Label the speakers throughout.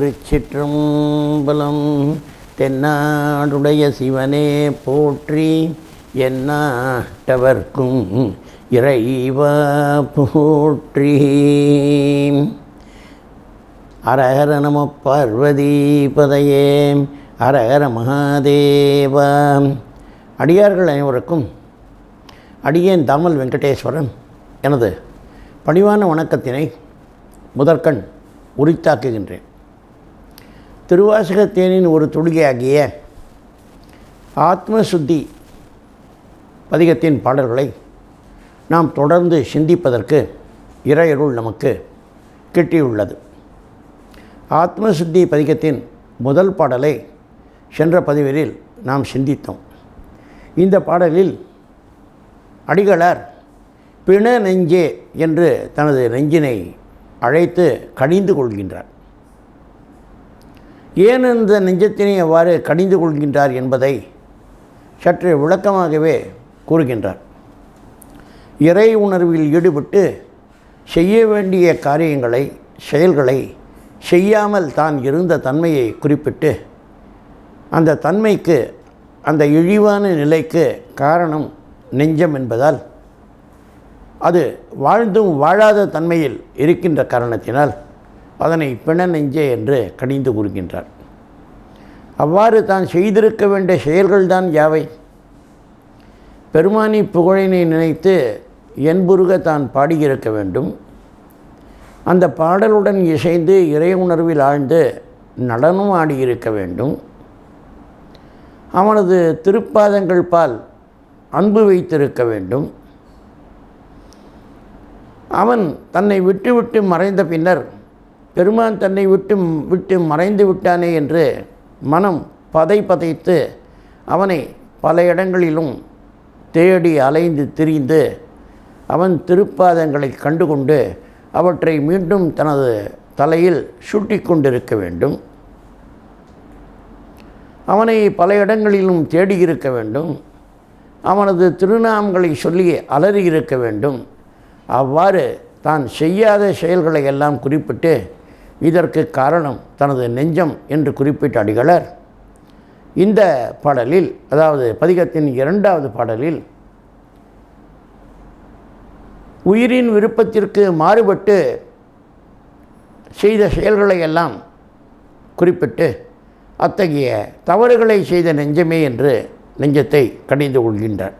Speaker 1: திருச்சிற்றம்பலம் தென்னாடுடைய சிவனே போற்றி என்னாட்டவர்க்கும் இறைவா போற்றி. அரஹர நம பார்வதி பதையே அரஹர மகாதேவா. அடியார்கள் அனைவருக்கும் அடியேன் தாமல் வெங்கடேஸ்வரன் எனது பணிவான வணக்கத்தினை முதற்கண் உரித்தாக்குகின்றேன். திருவாசகத்தேனின் ஒரு துளியாகிய ஆத்மசுத்தி பதிகத்தின் பாடல்களை நாம் தொடர்ந்து சிந்திப்பதற்கு இறையருள் நமக்கு கிட்டியுள்ளது. ஆத்மசுத்தி பதிகத்தின் முதல் பாடலை சென்ற பதிவரில் நாம் சிந்தித்தோம். இந்த பாடலில் அடிகளார் பிண நெஞ்சே என்று தனது நெஞ்சினை அழைத்து கடிந்து கொள்கின்றார். ஏன் இந்த நெஞ்சத்தினை அவ்வாறு கடிந்து கொள்கின்றார் என்பதை சற்று விளக்கமாகவே கூறுகின்றார். இறை உணர்வில் ஈடுபட்டு செய்ய வேண்டிய காரியங்களை செயல்களை செய்யாமல் தான் இருந்த தன்மையை குறிப்பிட்டு அந்த தன்மைக்கு அந்த இழிவான நிலைக்கு காரணம் நெஞ்சம் என்பதால் அது வாழ்ந்தும் வாழாத தன்மையில் இருக்கின்ற காரணத்தினால் அதனை பிண நெஞ்சே என்று கடிந்து கூறுகின்றார். அவ்வாறு தான் செய்திருக்க வேண்டிய செயல்கள்தான் யாவை? பெருமானி புகழினை நினைத்து என்புருக தான் பாடியிருக்க வேண்டும். அந்த பாடலுடன் இசைந்து இறை உணர்வில் ஆழ்ந்து நடனம் ஆடியிருக்க வேண்டும். அவனது திருப்பாதங்கள் பால் அன்பு வைத்திருக்க வேண்டும். அவன் தன்னை விட்டுவிட்டு மறைந்த பின்னர் பெருமான் தன்னை விட்டு விட்டு மறைந்து விட்டானே என்று மனம் பதை பதைத்து அவனை பல இடங்களிலும் தேடி அலைந்து திரிந்து அவன் திருப்பாதங்களை கண்டுகொண்டு அவற்றை மீண்டும் தனது தலையில் சுட்டி கொண்டிருக்க வேண்டும். அவனை பல இடங்களிலும் தேடி இருக்க வேண்டும். அவனது திருநாமங்களை சொல்லி அலறியிருக்க வேண்டும். அவ்வாறு தான் செய்யாத செயல்களை எல்லாம் குறிப்பிட்டு இதற்கு காரணம் தனது நெஞ்சம் என்று குறிப்பிட்ட அடிகளர் இந்த பாடலில் அதாவது பதிகத்தின் இரண்டாவது பாடலில் உயிரின் விருப்பத்திற்கு மாறுபட்டு செய்த செயல்களை எல்லாம் குறிப்பிட்டு அத்தகைய தவறுகளை செய்த நெஞ்சமே என்று நெஞ்சத்தை கடிந்து கொள்கின்றார்.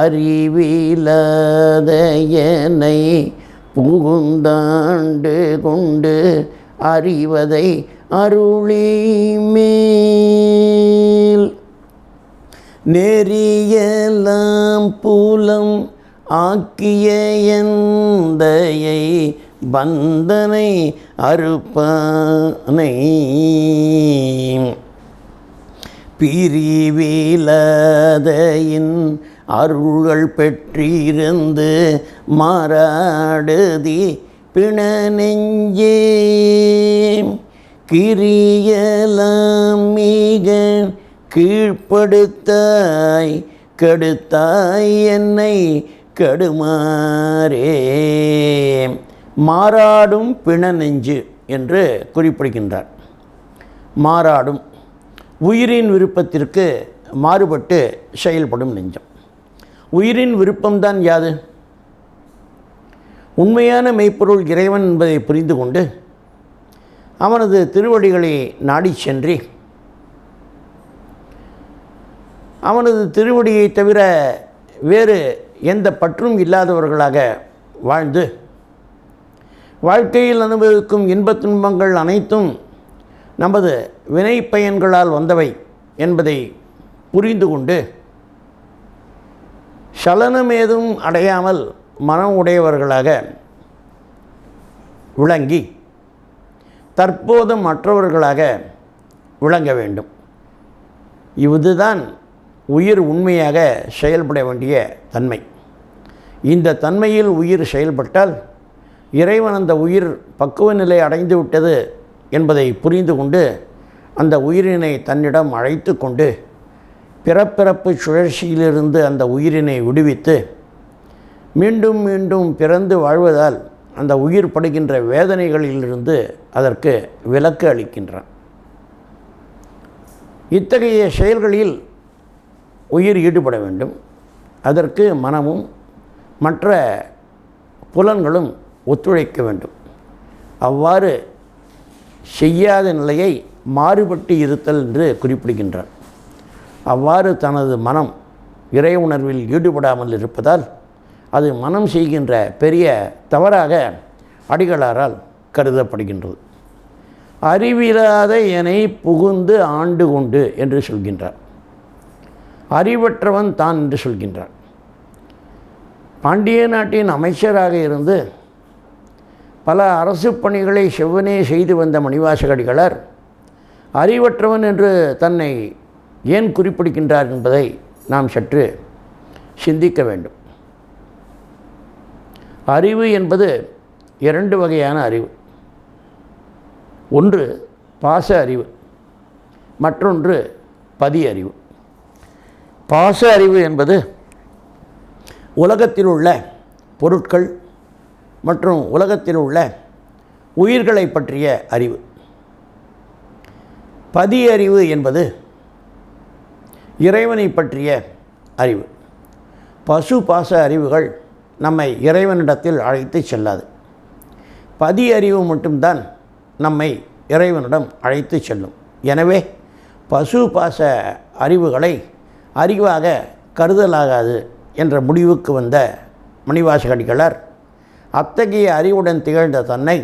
Speaker 1: அறிவிலாத என்னை புகுந்தாண்டு கொண்டு அறிவதை அருளிமேல். நெறியெல்லாம் நெறியலாம் புலம் ஆக்கிய எந்தையை பந்தனை அறுப்பானை. பிரிவிலதையின் அருள்கள் பெற்றிருந்து மாறாடுதி பிண நெஞ்சே கிரியலாம் மிக கீழ்ப்படுத்தாய் கெடுத்தாய் என்னை கெடுமாறே. மாறாடும் பிண நெஞ்சு என்று குறிப்பிடுகின்றார். மாறாடும் உயிரின் விருப்பத்திற்கு மாறுபட்டு செயல்படும் நெஞ்சம். உயிரின் விருப்பம்தான் யாது? உண்மையான மெய்ப்பொருள் இறைவன் என்பதை புரிந்து கொண்டு அவனது திருவடிகளை நாடி சென்று. அவனது திருவடியை தவிர வேறு எந்த பற்றும் இல்லாதவர்களாக வாழ்ந்து வாழ்க்கையில் அனுபவிக்கும் இன்பத் துன்பங்கள் அனைத்தும் நமது வினை பயன்களால் வந்தவை என்பதை புரிந்து கொண்டு சலனம் ஏதும் அடையாமல் மனம் உடையவர்களாக விளங்கி தற்போதும் மற்றவர்களாக விளங்க வேண்டும். இதுதான் உயிர் உண்மையாக செயல்பட வேண்டிய தன்மை. இந்த தன்மையில் உயிர் செயல்பட்டால் இறைவன் அந்த உயிர் பக்குவ நிலை அடைந்து விட்டது என்பதை புரிந்து கொண்டு அந்த உயிரினை தன்னிடம் அழைத்து கொண்டு பிறப்பிறப்பு சுழற்சியிலிருந்து அந்த உயிரினை விடுவித்து மீண்டும் மீண்டும் பிறந்து வாழ்வதால் அந்த உயிர் படுகின்ற வேதனைகளிலிருந்து அதற்கு விலக்கு அளிக்கின்றான். இத்தகைய செயல்களில் உயிர் ஈடுபட வேண்டும். அதற்கு மனமும் மற்ற புலன்களும் ஒத்துழைக்க வேண்டும். அவ்வாறு செய்யாத நிலையை மாறுபட்டு இருத்தல் என்று குறிப்பிடுகின்றார். அவ்வாறு தனது மனம் இறை உணர்வில் ஈடுபடாமல் இருப்பதால் அது மனம் செய்கின்ற பெரிய தவறாக அடிகளாரால் கருதப்படுகின்றது. அறிவிலாத எனை புகுந்து ஆண்டு கொண்டு என்று சொல்கின்றார். அறிவற்றவன் தான் என்று சொல்கின்றார். பாண்டிய நாட்டின் அமைச்சராக இருந்து பல அரசு பணிகளை செவ்வனே செய்து வந்த மணிவாசகடிகளார் அறிவற்றவன் என்று தன்னை ஏன் குறிப்பிடுகின்றார் என்பதை நாம் சற்று சிந்திக்க வேண்டும். அறிவு என்பது இரண்டு வகையான அறிவு. ஒன்று பாச அறிவு மற்றொன்று பதி அறிவு. பாச அறிவு என்பது உலகத்தில் உள்ள பொருட்கள் மற்றும் உலகத்தில் உள்ள உயிர்களை பற்றிய அறிவு. பதி அறிவு என்பது இறைவனை பற்றிய அறிவு. பசு பாச அறிவுகள் நம்மை இறைவனிடத்தில் அழைத்து செல்லாது. பதி அறிவு மட்டும்தான் நம்மை இறைவனிடம் அழைத்து செல்லும். எனவே பசு பாச அறிவுகளை அறிவாக கருதலாகாது என்ற முடிவுக்கு வந்த மணிவாசகடிகளார் அத்தகைய அறிவுடன் திகழ்ந்த தன்னை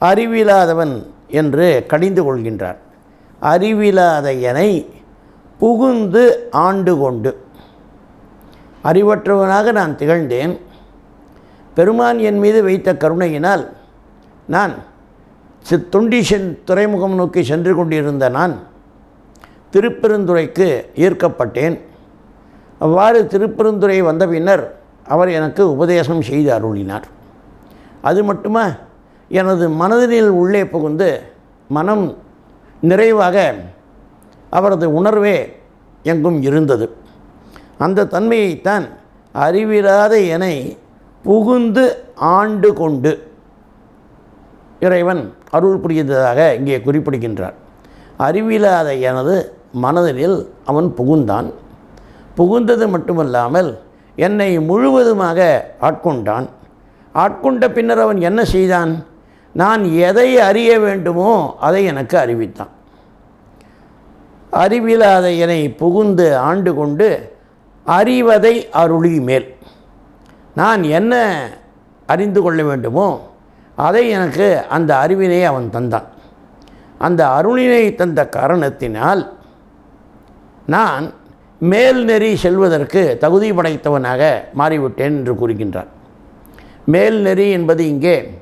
Speaker 1: அறிவில்லாதவன் என்று கடிந்து கொள்கின்றார். அறிவில்லாத எனை புகுந்து ஆண்டு கொண்டு அறிவற்றவனாக நான் திகழ்ந்தேன். பெருமான் என் மீது வைத்த கருணையினால் நான் தொண்டி சென் துறைமுகம் நோக்கி சென்று கொண்டிருந்த நான் திருப்பெருந்துறைக்கு ஈர்க்கப்பட்டேன் அவ்வாறு திருப்பெருந்துறை வந்த பின்னர் அவர் எனக்கு உபதேசம் செய்து அருளினார். அது மட்டுமா எனது மனதினில் உள்ளே புகுந்து மனம் நிறைவாக அவரது உணர்வே எங்கும் இருந்தது. அந்த தன்மையைத்தான் அறிவிலாத எனை புகுந்து ஆண்டு கொண்டு இறைவன் அருள் புரிந்ததாக இங்கே குறிப்பிடுகின்றார். அறிவிலாத எனது மனதில் அவன் புகுந்தான். புகுந்தது மட்டுமல்லாமல் என்னை முழுவதுமாக ஆட்கொண்டான். ஆட்கொண்ட பின்னர் அவன் என்ன செய்தான்? நான் எதை அறிய வேண்டுமோ அதை எனக்கு அறிவித்தான். அறிவிலாத புகுந்து ஆண்டு கொண்டு அறிவதை அருளி மேல் நான் என்ன அறிந்து கொள்ள வேண்டுமோ அதை எனக்கு அந்த அறிவினை அவன் தந்தான். அந்த அருளினை தந்த காரணத்தினால் நான் மேல் நெறி செல்வதற்கு தகுதி படைத்தவனாக மாறிவிட்டேன் என்று கூறுகின்றார் மேல் நெறி என்பது இங்கே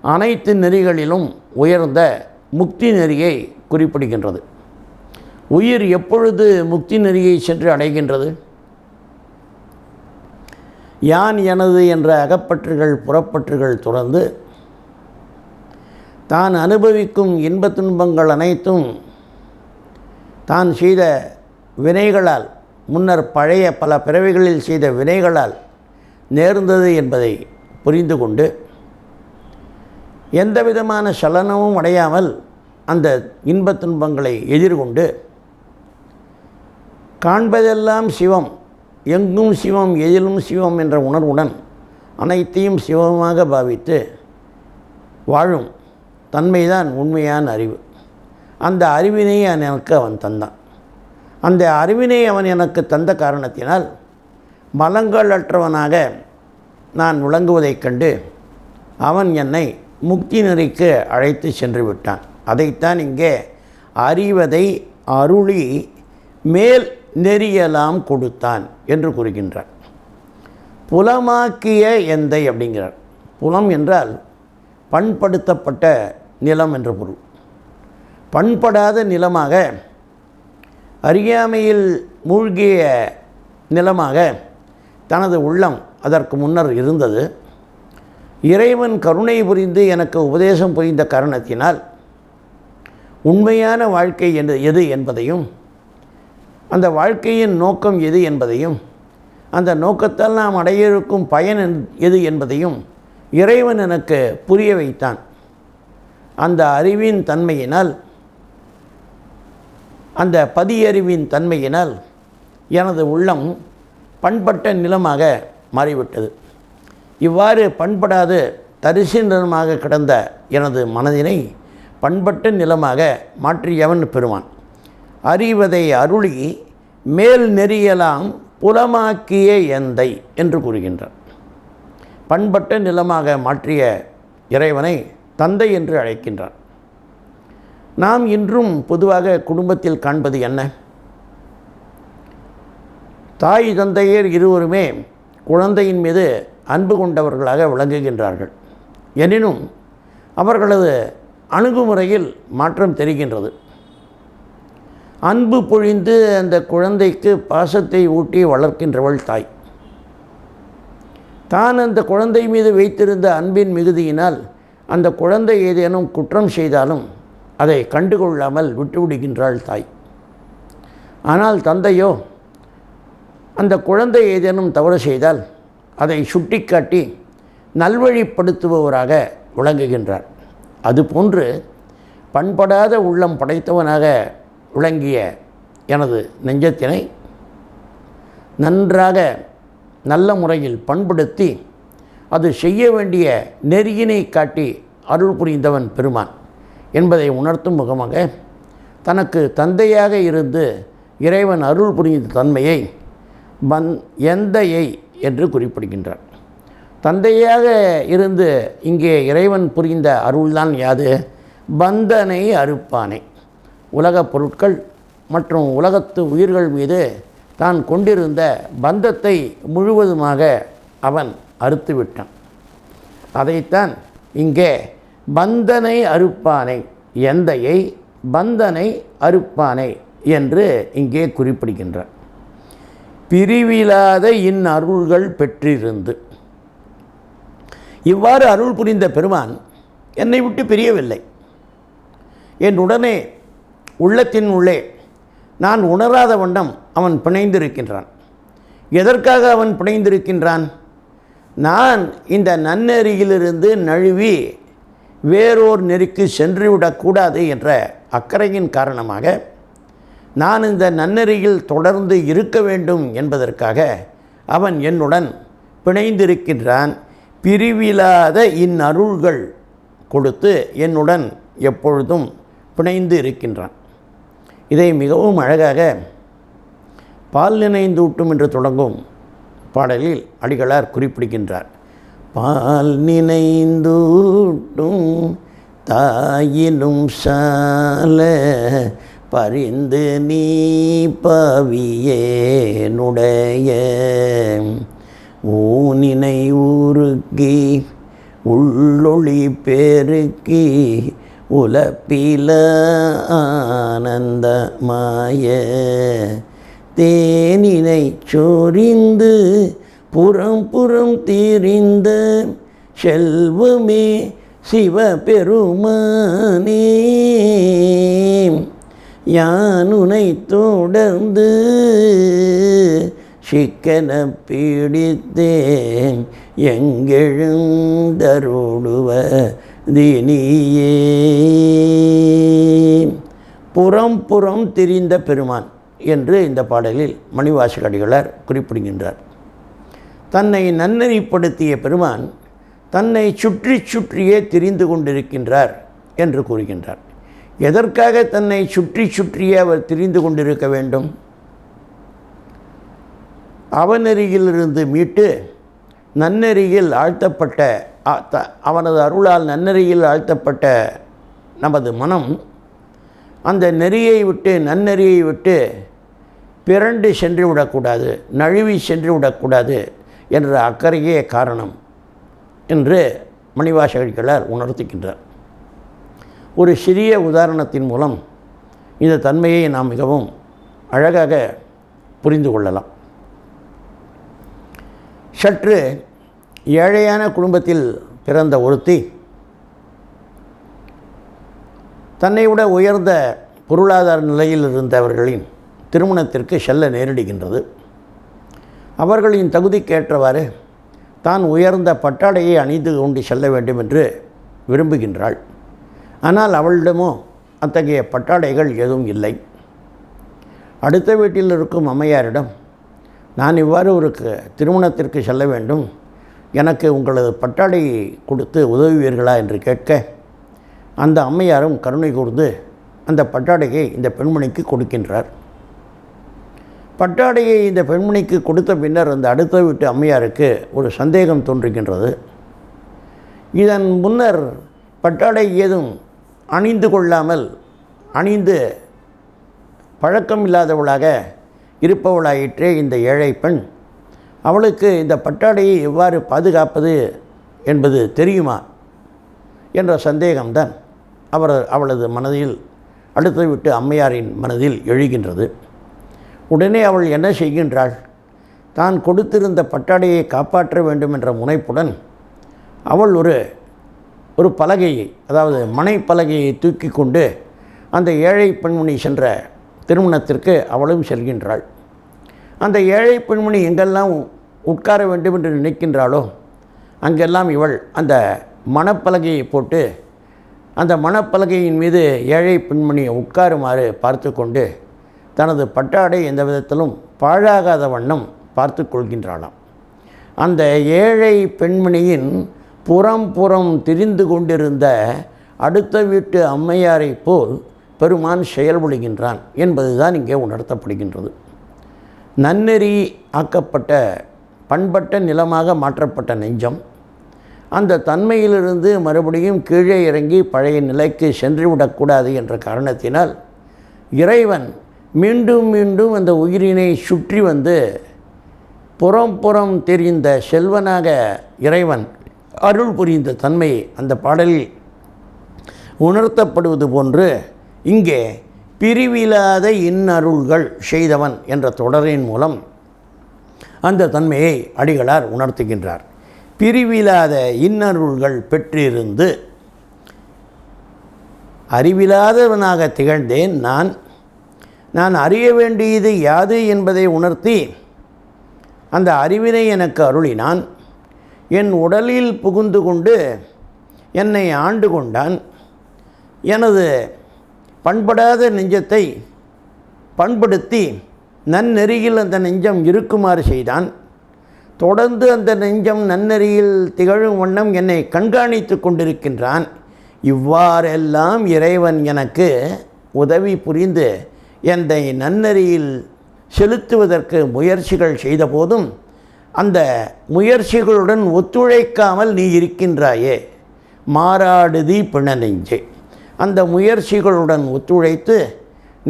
Speaker 1: அனைத்து நெறிகளிலும் உயர்ந்த முக்தி நெறியை குறிப்பிடுகின்றது. உயிர் எப்பொழுது முக்தி நெறியை சென்று அடைகின்றது? யான் எனது என்ற அகப்பற்றுகள் புறப்பற்றுகள் துறந்து தான் அனுபவிக்கும் இன்பத் துன்பங்கள் அனைத்தும் தான் செய்த வினைகளால் முன்னர் பழைய பல பிறவிகளில் செய்த வினைகளால் நேர்ந்தது என்பதை புரிந்து கொண்டு எந்த விதமான சலனமும் அடையாமல் அந்த இன்பத் துன்பங்களை எதிர்கொண்டு காண்பதெல்லாம் சிவம் எங்கும் சிவம் எதிலும் சிவம் என்ற உணர்வுடன் அனைத்தையும் சிவமாக பாவித்து வாழும் தன்மைதான் உண்மையான அறிவு. அந்த அறிவினை எனக்கு அவன் தந்தான். அந்த அறிவினை அவன் எனக்கு தந்த காரணத்தினால் மலங்கள் அற்றவனாக நான் விளங்குவதைக் கண்டு அவன் என்னை முக்தி நெறிக்கு அழைத்து சென்று விட்டான். அதைத்தான் இங்கே அறிவதை அருளி மேல் நெறியலாம் கொடுத்தான் என்று கூறுகின்றார். புலமாக்கிய எந்தை அப்படிங்கிறார். புலம் என்றால் பண்படுத்தப்பட்ட நிலம் என்ற பொருள். பண்படாத நிலமாக அறியாமையில் மூழ்கிய நிலமாக தனது உள்ளம் அதற்கு முன்னர் இருந்தது. இறைவன் கருணை புரிந்து எனக்கு உபதேசம் புரிந்த காரணத்தினால் உண்மையான வாழ்க்கை என்று எது என்பதையும் அந்த வாழ்க்கையின் நோக்கம் எது என்பதையும் அந்த நோக்கத்தால் நாம் அடைய இருக்கும் பயன் எது என்பதையும் இறைவன் எனக்கு புரிய வைத்தான். அந்த அறிவின் தன்மையினால் அந்த பதியறிவின் தன்மையினால் எனது உள்ளம் பண்பட்ட நிலமாக மாறிவிட்டது. இவ்வாறு பண்படாது தரிசு நிலமாக கிடந்த எனது மனதினை பண்பட்ட நிலமாக மாற்றியவன் பெறுவான் அறிவதை அருளி மேல் நெறியலாம் புலமாக்கிய எந்தை என்று கூறுகின்றார். பண்பட்ட நிலமாக மாற்றிய இறைவனை தந்தை என்று அழைக்கின்றார். நாம் இன்றும் பொதுவாக குடும்பத்தில் காண்பது என்ன? தாய் தந்தையர் இருவருமே குழந்தையின் மீது அன்பு கொண்டவர்களாக விளங்குகின்றார்கள். எனினும் அவர்களது அணுகுமுறையில் மாற்றம் தெரிகின்றது. அன்பு பொழிந்து அந்த குழந்தைக்கு பாசத்தை ஊட்டி வளர்க்கின்றவள் தாய். தான் அந்த குழந்தை மீது வைத்திருந்த அன்பின் மிகுதியினால் அந்த குழந்தை ஏதேனும் குற்றம் செய்தாலும் அதை கண்டுகொள்ளாமல் விட்டுவிடுகின்றாள் தாய். ஆனால் தந்தையோ அந்த குழந்தை ஏதேனும் தவறு செய்தால் அதை சுட்டிக்காட்டி நல்வழிப்படுத்துபவராக விளங்குகின்றார். அதுபோன்று பண்படாத உள்ளம் படைத்தவனாக விளங்கிய எனது நெஞ்சத்தினை நன்றாக நல்ல முறையில் பண்படுத்தி அது செய்ய வேண்டிய நெறியினை காட்டி அருள் புரிந்தவன் பெருமான் என்பதை உணர்த்தும் முகமாக தனக்கு தந்தையாக இருந்து இறைவன் அருள் புரிந்த தன்மையை பந் எந்தையை என்று குறிப்பிடுகின்றார் தந்தையாக இருந்து இங்கே இறைவன் புரிந்த அருள்தான் யாது? பந்தனை அறுப்பானை. உலகப் பொருட்கள் மற்றும் உலகத்து உயிர்கள் மீது தான் கொண்டிருந்த பந்தத்தை முழுவதுமாக அவன் அறுத்துவிட்டான். அதைத்தான் இங்கே பந்தனை அறுப்பானை எந்தையை பந்தனை அறுப்பானை என்று இங்கே குறிப்பிடுகின்றார் பிரிவிலாத இன் அருள்கள் பெற்றிருந்து. இவ்வாறு அருள் புரிந்த பெருமான் என்னை விட்டு பிரியவில்லை. என் உடனே உள்ளத்தின் உள்ளே நான் உணராத வண்ணம் அவன் பிணைந்திருக்கின்றான். எதற்காக அவன் பிணைந்திருக்கின்றான்? நான் இந்த நன்னெறியிலிருந்து நழுவி வேறோர் நெறிக்கு சென்றுவிடக்கூடாது என்ற அக்கறையின் காரணமாக நான் இந்த நன்னெறியில் தொடர்ந்து இருக்க வேண்டும் என்பதற்காக அவன் என்னுடன் பிணைந்திருக்கின்றான். பிரிவில்லாத இந்நருள்கள் கொடுத்து என்னுடன் எப்பொழுதும் பிணைந்து இருக்கின்றான் இதை மிகவும் அழகாக பால் நினைந்தூட்டும் என்று தொடங்கும் பாடலில் அடிகளார் குறிப்பிடுகின்றார். பால் நினைந்தூட்டும் தாயினும் சால பரிந்து நீ பவியேனுடைய ஊனினை ஊருக்கி உள்ளொளி பெருக்கி உலப்பில ஆனந்தமாய தேனினை சொரிந்து புறம் புறம் தீரிந்த செல்வமே சிவபெருமானே. யானுனை தொடர்ந்து சிக்கன பீடித்தேன் எங்கெழுந்தருடுவ தினியே. புறம் புறம் திரிந்த பெருமான் என்று இந்த பாடலில் மணிவாசகடிகளார் குறிப்பிடுகின்றார். தன்னை நன்னெறிப்படுத்திய பெருமான் தன்னை சுற்றி சுற்றியே திரிந்து கொண்டிருக்கின்றார் என்று கூறுகின்றார். எதற்காக தன்னை சுற்றி சுற்றியே அவர் திரிந்து கொண்டிருக்க வேண்டும்? அவனருகிலிருந்து மீட்டு நன்னெறியில் ஆழ்த்தப்பட்ட அவனது அருளால் நன்னெறியில் ஆழ்த்தப்பட்ட நமது மனம் அந்த நெறியை விட்டு நன்னெறியை விட்டு பிறண்டு சென்று விடக்கூடாது நழுவி சென்று விடக்கூடாது என்ற அக்கறையே காரணம் என்று மணிவாசகர்களார் உணர்த்துகின்றார். ஒரு சிறிய உதாரணத்தின் மூலம் இந்த தன்மையை நாம் மிகவும் அழகாக புரிந்து கொள்ளலாம். சற்று ஏழையான குடும்பத்தில் பிறந்த ஒருத்தி தன்னை விட உயர்ந்த பொருளாதார நிலையில் இருந்தவர்களின் திருமணத்திற்கு செல்ல நேரிடுகின்றது. அவர்களின் தகுதிக்கேற்றவாறு தான் உயர்ந்த பட்டாடையை அணிந்து கொண்டு செல்ல வேண்டும் என்று விரும்புகின்றாள். ஆனால் அவளிடமோ அத்தகைய பட்டாடைகள் எதுவும் இல்லை. அடுத்த வீட்டில் இருக்கும் அம்மையாரிடம் நான் இவ்வாறு ஒரு திருமணத்திற்கு செல்ல வேண்டும். எனக்கு உங்களது பட்டாடை கொடுத்து உதவுவீர்களா என்று கேட்க அந்த அம்மையாரும் கருணை கூர்ந்து அந்த பட்டாடையை இந்த பெண்மணிக்கு கொடுக்கின்றார். பட்டாடையை இந்த பெண்மணிக்கு கொடுத்த பின்னர் அந்த அடுத்த வீட்டு அம்மையாருக்கு ஒரு சந்தேகம் தோன்றுகின்றது. இதன் முன்னர் பட்டாடை ஏதும் அணிந்து கொள்ளாமல் அணிந்து பழக்கம் இல்லாதவளாக இருப்பவளாயிற்றே இந்த ஏழை பெண் அவளுக்கு இந்த பட்டாடையை எவ்வாறு பாதுகாப்பது என்பது தெரியுமா என்ற சந்தேகம்தான் அவர் அவளது மனதில் அடுத்து விட்டு அம்மையாரின் மனதில் எழுகின்றது. உடனே அவள் என்ன செய்கின்றாள்? தான் கொடுத்திருந்த பட்டாடையை காப்பாற்ற வேண்டும் என்ற முனைப்புடன் அவள் ஒரு ஒரு பலகையை அதாவது மனை பலகையை தூக்கி கொண்டு அந்த ஏழை பெண்மணி சென்ற திருமணத்திற்கு அவளும் செல்கின்றாள். அந்த ஏழை பெண்மணி எங்கெல்லாம் உட்கார வேண்டும் என்று நினைக்கின்றாளோ அங்கெல்லாம் இவள் அந்த மணப்பலகையை போட்டு அந்த மணப்பலகையின் மீது ஏழை பெண்மணியை உட்காருமாறு பார்த்து கொண்டு தனது பட்டாடை எந்த விதத்திலும் பாழாகாத வண்ணம் பார்த்து கொள்கின்றாளாம். அந்த ஏழை பெண்மணியின் புறம் புறம் திரிந்து கொண்டிருந்த அடுத்த வீட்டு அம்மையாரைப் போல் பெருமான் செயல்படுகின்றான் என்பதுதான் இங்கே உணர்த்தப்படுகின்றது. நன்னெறி ஆக்கப்பட்ட பண்பட்ட நிலமாக மாற்றப்பட்ட நெஞ்சம். அந்த தன்மையிலிருந்து மறுபடியும் கீழே இறங்கி பழைய நிலைக்கு சென்றுவிடக்கூடாது என்ற காரணத்தினால் இறைவன் மீண்டும் மீண்டும் அந்த உயிரினை சுற்றி வந்து புறம் புறம் தெரிந்த செல்வனாக இறைவன் அருள் புரிந்த தன்மை அந்த பாடலில் உணர்த்தப்படுவது போன்று இங்கே பிரிவில்லாத இன்னருள்கள் செய்தவன் என்ற தொடரின் மூலம் அந்த தன்மையை அடிகளார் உணர்த்துகின்றார். பிரிவில்லாத இன்னருள்கள் பெற்றிருந்து அறிவிலாதவனாக திகழ்ந்தேன் நான். நான் அறிய வேண்டியது யாது என்பதை உணர்த்தி அந்த அறிவினை எனக்கு அருளினான். என் உடலில் புகுந்து கொண்டு என்னை ஆண்டு கொண்டான். எனது பண்படாத நெஞ்சத்தை பண்படுத்தி நன்னெறியில் அந்த நெஞ்சம் இருக்குமாறு செய்தான். தொடர்ந்து அந்த நெஞ்சம் நன்னெறியில் திகழும் வண்ணம் என்னை கண்காணித்து கொண்டிருக்கின்றான். இவ்வாறெல்லாம் இறைவன் எனக்கு உதவி புரிந்து என்னை நன்னெறியில் செலுத்துவதற்கு முயற்சிகள் செய்தபோதும் அந்த முயற்சிகளுடன் ஒத்துழைக்காமல் நீ இருக்கின்றாயே. மாறாடுதி பிணநெஞ்சே அந்த முயற்சிகளுடன் ஒத்துழைத்து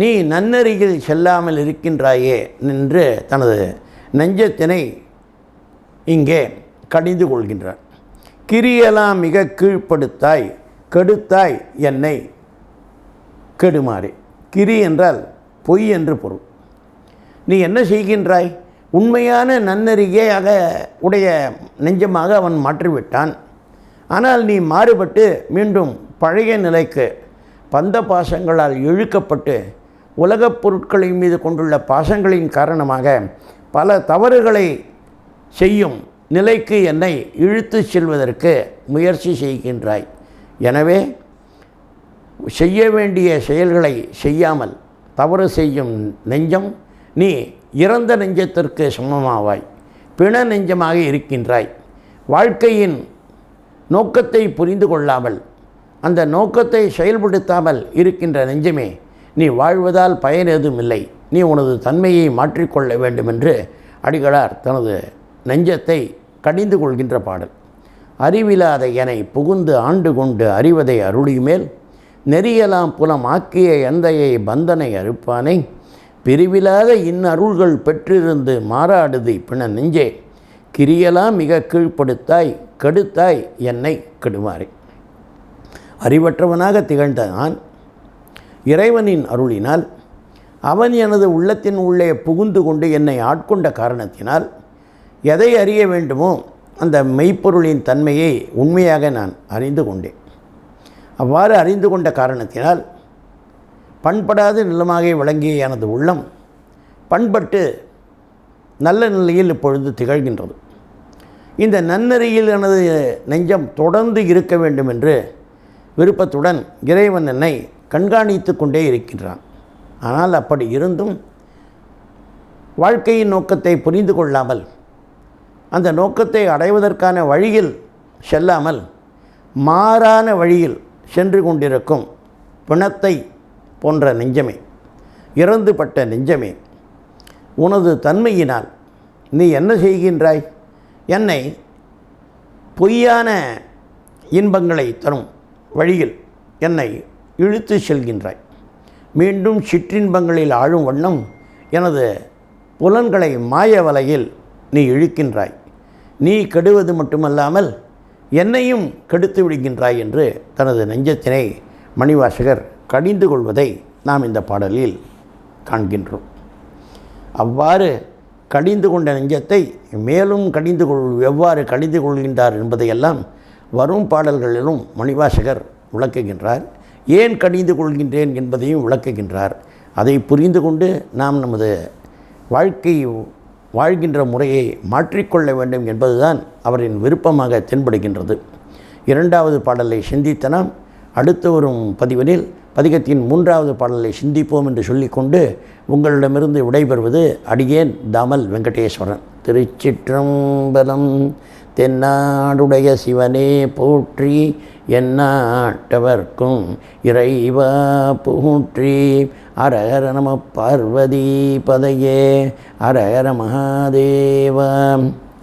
Speaker 1: நீ நன்னறியில் செல்லாமல் இருக்கின்றாயே என்று தனது நெஞ்சத்தினை இங்கே கடிந்து கொள்கின்றார் கிரியெல்லாம் மிக கீழ்ப்படுத்தாய் கெடுத்தாய் என்னை கெடுமாறே. கிரி என்றால் பொய் என்று பொருள். நீ என்ன செய்கின்றாய்? உண்மையான நன்னறிகையாக உடைய நெஞ்சமாக அவன் மாற்றிவிட்டான். ஆனால் நீ மாறுபட்டு மீண்டும் பழைய நிலைக்கு பந்த பாசங்களால் இழுக்கப்பட்டு உலகப் பொருட்களின் மீது கொண்டுள்ள பாசங்களின் காரணமாக பல தவறுகளை செய்யும் நிலைக்கு என்னை இழுத்துச் செல்வதற்கு முயற்சி செய்கின்றாய். எனவே செய்ய வேண்டிய செயல்களை செய்யாமல் தவறு செய்யும் நெஞ்சம் நீ இறந்த நெஞ்சத்திற்கு சமமாவாய். பிண நெஞ்சமாக இருக்கின்றாய். வாழ்க்கையின் நோக்கத்தை புரிந்து கொள்ளாமல் அந்த நோக்கத்தை செயல்படுத்தாமல் இருக்கின்ற நெஞ்சமே நீ வாழ்வதால் பயன் ஏதும் இல்லை. நீ உனது தன்மையை மாற்றிக்கொள்ள வேண்டும் என்று அடிகளார் தனது நெஞ்சத்தை கடிந்து கொள்கின்ற பாடல். அறிவிலாத எனை புகுந்து ஆண்டு கொண்டு அறிவதை அருளிமேல் நெறியலாம் புலம் ஆக்கிய எந்தையை பந்தனை அறுப்பானை பிரிவிலாத இன்னருள்கள் பெற்றிருந்து மாறாடுதி பிண நெஞ்சே கிரியலாம் மிக கீழ்ப்படுத்தாய் கெடுத்தாய் என்னை கெடுமாறே. அறிவற்றவனாக திகழ்ந்த நான் இறைவனின் அருளினால் அவன் எனது உள்ளத்தின் உள்ளே புகுந்து கொண்டு என்னை ஆட்கொண்ட காரணத்தினால் எதை அறிய வேண்டுமோ அந்த மெய்ப்பொருளின் தன்மையை உண்மையாக நான் அறிந்து கொண்டேன். அவ்வாறு அறிந்து கொண்ட காரணத்தினால் பண்படாத நிலமாக விளங்கிய எனது உள்ளம் பண்பட்டு நல்ல நிலையில் இப்பொழுது திகழ்கின்றது. இந்த நன்னெறியில் எனது நெஞ்சம் தொடர்ந்து இருக்க வேண்டும் என்று விருப்பத்துடன் இறைவன் என்னை கண்காணித்து கொண்டே இருக்கின்றான். ஆனால் அப்படி இருந்தும் வாழ்க்கையின் நோக்கத்தை புரிந்து கொள்ளாமல் அந்த நோக்கத்தை அடைவதற்கான வழியில் செல்லாமல் மாறான வழியில் சென்று கொண்டிருக்கும் பிணத்தை போன்ற நெஞ்சமே இறந்துபட்ட நெஞ்சமே உனது தன்மையினால் நீ என்ன செய்கின்றாய்? என்னை பொய்யான இன்பங்களை தரும் வழியில் என்னை இழுத்து செல்கின்றாய். மீண்டும் சிற்றின்பங்களில் ஆழும் வண்ணம் எனது புலன்களை மாய வலையில் நீ இழுக்கின்றாய். நீ கெடுவது மட்டுமல்லாமல் என்னையும் கெடுத்து விடுகின்றாய் என்று தனது நெஞ்சத்தினை மணிவாசகர் கடிந்து கொள்வதை நாம் இந்த பாடலில் காண்கின்றோம். அவ்வாறு கடிந்து கொண்ட நெஞ்சத்தை மேலும் கடிந்து கொள் எவ்வாறு கடிந்து கொள்கின்றார் என்பதையெல்லாம் வரும் பாடல்களிலும் மணிவாசகர் விளக்குகின்றார். ஏன் கடிந்து கொள்கின்றேன் என்பதையும் விளக்குகின்றார். அதை புரிந்து கொண்டு நாம் நமது வாழ்க்கை வாழ்கின்ற முறையை மாற்றிக்கொள்ள வேண்டும் என்பதுதான் அவரின் விருப்பமாக தென்படுகின்றது. இரண்டாவது பாடலை சிந்தித்த நாம் அடுத்து வரும் பதிவனில் பதிகத்தின் மூன்றாவது பாடலை சிந்திப்போம் என்று சொல்லிக்கொண்டு உங்களிடமிருந்து விடைபெறுவது அடியேன் தாமல் வெங்கடேஸ்வரன். திருச்சிற்றம்பலம் தென்னாடுடைய சிவனே போற்றி என்னாட்டவர்க்கும் இறைவா போற்றி. அரஹர நம பார்வதி பதையே அரஹர மகாதேவா.